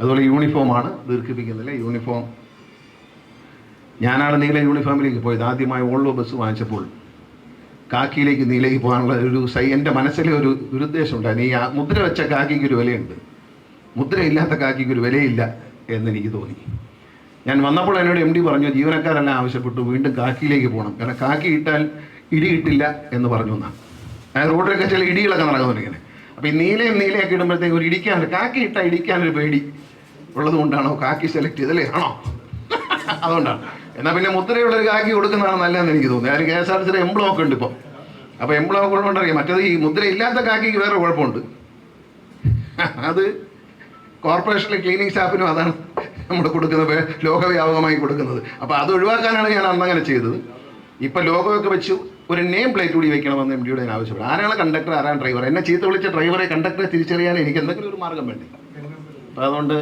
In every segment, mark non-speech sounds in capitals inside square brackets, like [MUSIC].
അതുപോലെ യൂണിഫോമാണ് ദീർഘിപ്പിക്കുന്നില്ല. യൂണിഫോം ഞാനാണ് നീല യൂണിഫോമിലേക്ക് പോയത്. ആദ്യമായി ഓൾവോ ബസ് വാങ്ങിച്ചപ്പോൾ കാക്കിയിലേക്ക് നീലേക്ക് പോകാനുള്ള ഒരു സൈ എന്റെ മനസ്സിലെ ഒരു ദുരുദ്ദേശം ഉണ്ടായിരുന്നു. ഈ മുദ്ര വെച്ച കാക്കിക്ക് ഒരു വിലയുണ്ട്. മുദ്രയില്ലാത്ത കാക്കിക്ക് ഒരു വിലയില്ല എന്നെനിക്ക് തോന്നി. ഞാൻ വന്നപ്പോൾ എന്നോട് എം ഡി പറഞ്ഞു ജീവനക്കാരെല്ലാം ആവശ്യപ്പെട്ടു വീണ്ടും കാക്കിയിലേക്ക് പോകണം. കാരണം കാക്കി ഇട്ടാൽ ഇടി കിട്ടില്ല എന്ന് പറഞ്ഞു എന്നാണ്. റോഡിലൊക്കെ ചില ഇടികളൊക്കെ നടക്കുന്നുണ്ട് ഇങ്ങനെ. അപ്പോൾ ഈ നീലയും നീലയൊക്കെ ഇടുമ്പോഴത്തേക്ക് ഒരു ഇടിക്കാൻ കാക്കി ഇടിക്കാൻ ഒരു പേടി ഉള്ളത് കൊണ്ടാണോ കാക്കി സെലക്ട് ചെയ്തല്ലേ ആണോ? [LAUGHS] അതുകൊണ്ടാണ്. എന്നാ പിന്നെ മുദ്രയുള്ളൊരു കാക്കി കൊടുക്കുന്നതാണ് നല്ലതെന്ന് എനിക്ക് തോന്നുന്നു. അതിന് കെ എസ് ആർ സിയുടെ എംബ്ലം ഒക്കെ ഉണ്ട് ഇപ്പോൾ അപ്പോൾ എംബ്ലോക്ക് ഉള്ളതുകൊണ്ടറിയാം. മറ്റേത് ഈ മുദ്ര ഇല്ലാത്ത കാക്കിക്ക് വേറെ കുഴപ്പമുണ്ട്. [LAUGHS] അത് കോർപ്പറേഷനിലെ ക്ലീനിങ് സ്റ്റാഫിനും അതാണ് നമ്മൾ കൊടുക്കുന്നത് ലോകവ്യാപകമായി കൊടുക്കുന്നത്. അപ്പോൾ അത് ഒഴിവാക്കാനാണ് ഞാൻ അന്ന് അങ്ങനെ ചെയ്തത്. ഇപ്പം ലോഗോയൊക്കെ വെച്ച്. ഒരു നെയിം പ്ലേറ്റ് കൂടി വെക്കണമെന്ന് എം ഡിയുടെ ഞാൻ ആവശ്യപ്പെടും ആരാണ് കണ്ടക്ടർ ആരാണ് ഡ്രൈവർ എന്നെ ചീത്ത വിളിച്ച ഡ്രൈവറെ കണ്ടക്ടറെ തിരിച്ചറിയാൻ എനിക്ക് എന്തെങ്കിലും ഒരു മാർഗം വേണ്ടി? അപ്പോൾ അതുകൊണ്ട്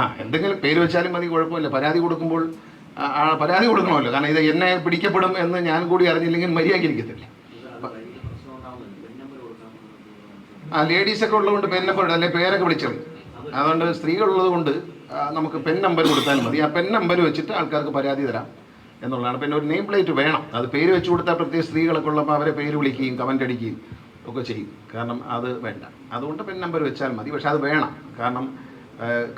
ആ എന്തെങ്കിലും പേര് വെച്ചാലും മതി കുഴപ്പമില്ല. പരാതി കൊടുക്കുമ്പോൾ പരാതി കൊടുക്കണമല്ലോ. കാരണം ഇത് എന്നെ പിടിക്കപ്പെടും എന്ന് ഞാൻ കൂടി അറിഞ്ഞില്ലെങ്കിൽ മര്യാദയ്ക്ക് ഇരിക്കത്തില്ല. ആ ലേഡീസൊക്കെ ഉള്ളതുകൊണ്ട് പെൻ നമ്പർ അല്ലെ പേരൊക്കെ വിളിച്ചത്. അതുകൊണ്ട് സ്ത്രീകളുള്ളത് കൊണ്ട് നമുക്ക് പെൻ നമ്പർ കൊടുത്താൽ മതി. ആ പെൻ നമ്പർ വെച്ചിട്ട് ആൾക്കാർക്ക് പരാതി തരാം. എന്നുള്ളതാണ്. പിന്നെ ഒരു നെയിം പ്ലേറ്റ് വേണം. അത് പേര് വെച്ച് കൊടുത്താൽ പ്രത്യേക സ്ത്രീകളൊക്കെ ഉള്ളപ്പോൾ അവരെ പേര് വിളിക്കുകയും കമന്റ് അടിക്കുകയും ഒക്കെ ചെയ്യും. കാരണം അത് വേണ്ട. അതുകൊണ്ട് പെൻ നമ്പർ വെച്ചാൽ മതി. പക്ഷെ അത് വേണം. കാരണം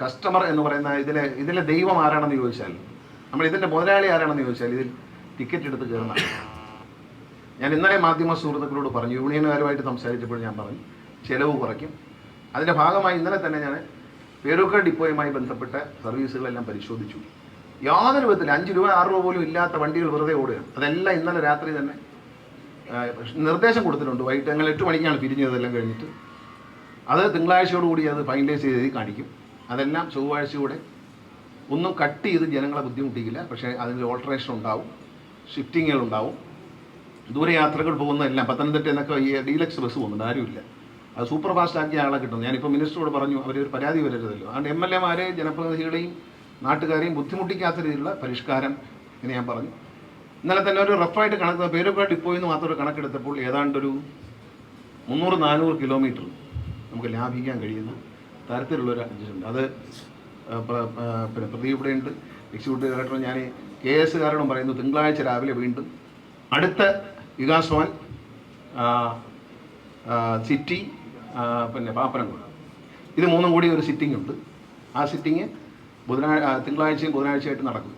കസ്റ്റമർ എന്ന് പറയുന്ന ഇതിലെ ഇതിലെ ദൈവം ആരാണെന്ന് ചോദിച്ചാൽ നമ്മൾ ഇതിന്റെ മുതലാളി ആരാണെന്ന് ചോദിച്ചാൽ ഇതിൽ ടിക്കറ്റ് എടുത്ത് കയറുന്ന ഞാൻ ഇന്നലെ മാധ്യമ സുഹൃത്തുക്കളോട് പറഞ്ഞു യൂണിയനുകാരുമായിട്ട് സംസാരിച്ചപ്പോൾ ഞാൻ പറഞ്ഞു ചിലവ് കുറയ്ക്കും. അതിന്റെ ഭാഗമായി ഇന്നലെ തന്നെ ഞാൻ പേരൂക്കർ ഡിപ്പോയുമായി ബന്ധപ്പെട്ട സർവീസുകളെല്ലാം പരിശോധിച്ചു. യാതൊരു വിധത്തിൽ അഞ്ച് രൂപ ആറ് രൂപ പോലും ഇല്ലാത്ത വണ്ടികൾ വെറുതെ ഓടുകയാണ് അതെല്ലാം ഇന്നലെ രാത്രി തന്നെ നിർദ്ദേശം കൊടുത്തിട്ടുണ്ട്. വൈകിട്ട് ഞങ്ങൾ എട്ട് മണിക്കാണ് പിരിഞ്ഞതെല്ലാം കഴിഞ്ഞിട്ട്. അത് തിങ്കളാഴ്ചയോടുകൂടി അത് ഫൈനലൈസ് ചെയ്ത് കാണിക്കും. അതെല്ലാം ചൊവ്വാഴ്ചയോടെ. ഒന്നും കട്ട് ചെയ്ത് ജനങ്ങളെ ബുദ്ധിമുട്ടിക്കില്ല. പക്ഷേ അതിന്റെ ഓൾട്ടറേഷൻ ഉണ്ടാവും. ഷിഫ്റ്റിങ്ങുകൾ ഉണ്ടാവും. ദൂരയാത്രകൾ പോകുന്നതെല്ലാം പത്തനംതിട്ട എന്നൊക്കെ ഈ ഡീലക്സ് ബസ് പോകുന്നുണ്ട്. ആരുമില്ല. അത് സൂപ്പർ ഫാസ്റ്റ് ആക്കിയ ആളെ കിട്ടും. ഞാനിപ്പോൾ മിനിസ്റ്ററോട് പറഞ്ഞു അവരൊരു പരാതി വരരുതല്ലോ. അതുകൊണ്ട് എം എൽ എമാരെ ജനപ്രതിനിധികളെയും നാട്ടുകാരെയും ബുദ്ധിമുട്ടിക്കാത്ത രീതിയിലുള്ള പരിഷ്കാരം എന്ന് ഞാൻ പറഞ്ഞു. ഇന്നലെ തന്നെ ഒരു റഫായിട്ട് കണക്ക് പേരുക്കാട് ഡിപ്പോയിൽ നിന്ന് മാത്രം കണക്കെടുത്തപ്പോൾ ഏതാണ്ടൊരു മുന്നൂറ് നാനൂറ് കിലോമീറ്റർ നമുക്ക് ലാഭിക്കാൻ കഴിയുന്ന തരത്തിലുള്ളൊരു അഡ്ജസ്റ്റ്മെന്റ് അത് പിന്നെ പ്രദീപ് ഇവിടെയുണ്ട് എക്സിക്യൂട്ടീവ് ഡയറക്ടർ ഞാൻ കെ എസ് കാരണം പറയുന്നു തിങ്കളാഴ്ച രാവിലെ വീണ്ടും അടുത്ത വികാസ് ഭവൻ ആ, ആ, സിറ്റി പിന്നെ പാപ്പനംകുളം ഇത് മൂന്നും കൂടി ഒരു സിറ്റിംഗ് ഉണ്ട്. ആ സിറ്റിംഗ് ബുധനാഴ്ച തിങ്കളാഴ്ചയും ബുധനാഴ്ചയായിട്ട് നടക്കും.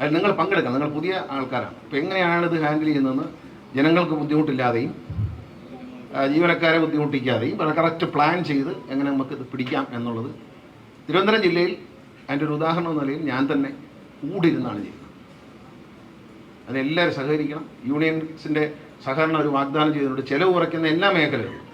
അതിൽ നിങ്ങൾ പങ്കെടുക്കണം. നിങ്ങൾ പുതിയ ആൾക്കാരാണ്. അപ്പോൾ എങ്ങനെയാണ് ഇത് ഹാൻഡിൽ ചെയ്യുന്നതെന്ന് ജനങ്ങൾക്ക് ബുദ്ധിമുട്ടില്ലാതെയും ജീവനക്കാരെ ബുദ്ധിമുട്ടിക്കാതെയും വളരെ കറക്റ്റ് പ്ലാൻ ചെയ്ത് എങ്ങനെ നമുക്ക് ഇത് പിടിക്കാം എന്നുള്ളത് തിരുവനന്തപുരം ജില്ലയിൽ അതിന്റെ ഒരു ഉദാഹരണം എന്ന നിലയിൽ ഞാൻ തന്നെ കൂടിയിരുന്നാണ് ചെയ്യുന്നത്. അതിനെല്ലാവരും സഹകരിക്കണം. യൂണിയൻസിന്റെ സഹകരണം ഒരു വാഗ്ദാനം ചെയ്തിട്ടുണ്ട് ചിലവ് കുറയ്ക്കുന്ന എല്ലാ മേഖലകളും